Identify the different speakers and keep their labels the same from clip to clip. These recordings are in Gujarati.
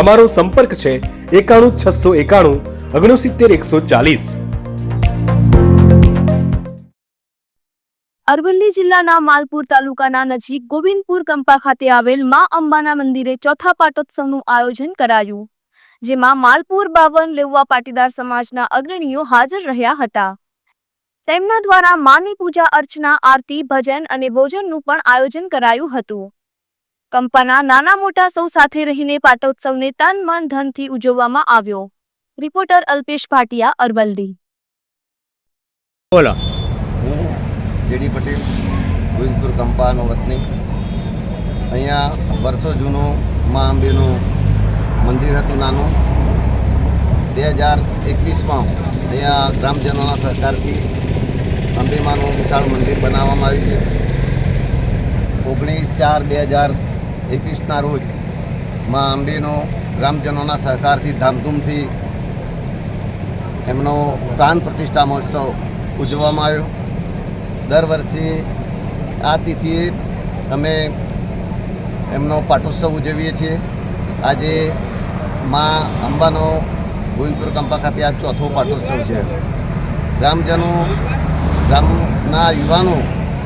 Speaker 1: અમારો સંપર્ક છે એકાણું છસો એકાણું ઓગણસિત્તેર એકસો ચાલીસ.
Speaker 2: અરવલ્લી જિલ્લાના માલપુર તાલુકાના નજીક ગોવિંદપુર કંપા ખાતે આવેલ મા અંબાના મંદિરે ચોથા પાટોત્સવનું આયોજન કરાયું, જેમાં માલપુર બાવન લેવવા પાટીદાર સમાજના અગ્રણીઓ હાજર રહ્યા હતા. તેમના દ્વારા માની પૂજા અર્ચના, આરતી, ભજન અને ભોજનનું પણ આયોજન કરાયું હતું. કંપાના નાના મોટા સૌ સાથે રહીને પાટોત્સવને તન મન ધનથી ઉજવવામાં આવ્યો. રિપોર્ટર અલ્પેશ ભાટિયા અરવલ્લી.
Speaker 3: બોલો.
Speaker 4: હું જેડી પટેલ ગોવિંદપુર કંપાનો વતની. અહીંયા વર્ષો જૂનું મા અંબેનું મંદિર હતું નાનું. બે હજાર એકવીસમાં અહીંયા ગ્રામજનોના સહકારથી અંબેમાનું વિશાળ મંદિર બનાવવામાં આવ્યું છે. ઓગણીસ ચાર બે હજાર એકવીસના રોજ મા અંબેનો ગ્રામજનોના સહકારથી ધામધૂમથી એમનો પ્રાણ પ્રતિષ્ઠા મહોત્સવ ઉજવવામાં આવ્યો. દર વર્ષે આ તિથિએ અમે એમનો પાટોત્સવ ઉજવીએ છીએ. આજે મા અંબાનો ગોવિંદપુર કંપા ખાતે આ ચોથો પાટોત્સવ છે. ગ્રામજનો, ગ્રામના યુવાનો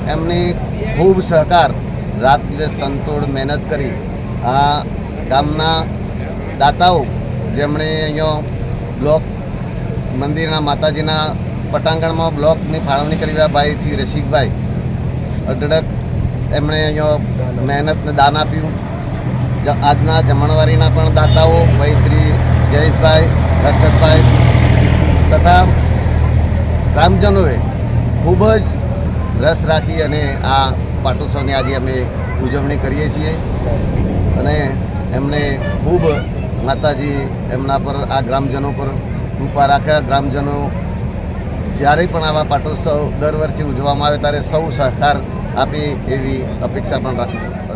Speaker 4: એમની ખૂબ સહકાર રાત દિવસ તનતોડ મહેનત કરી આ ગામના દાતાઓ જેમણે અહીંયા બ્લોક મંદિરના માતાજીના પટાંગણમાં બ્લોકની ફાળવણી કરી રહ્યા ભાઈ શ્રી રસિકભાઈ અઢળક એમણે અહીંયા મહેનતને દાન આપ્યું. આજના જમણવારીના પણ દાતાઓ, ભાઈ શ્રી જયેશભાઈ, રક્ષકભાઈ તથા ગ્રામજનોએ ખૂબ જ રસ રાખી અને આ પાટોત્સવની આજે અમે ઉજવણી કરીએ છીએ. અને એમને ખૂબ માતાજી એમના પર, આ ગ્રામજનો પર કૃપા રાખ્યા ગ્રામજનો જ્યારે પણ આવા પાટોત્સવ દર વર્ષે ઉજવવામાં આવે, ત્યારે સૌ સહકાર આપે એવી અપેક્ષા પણ રાખ-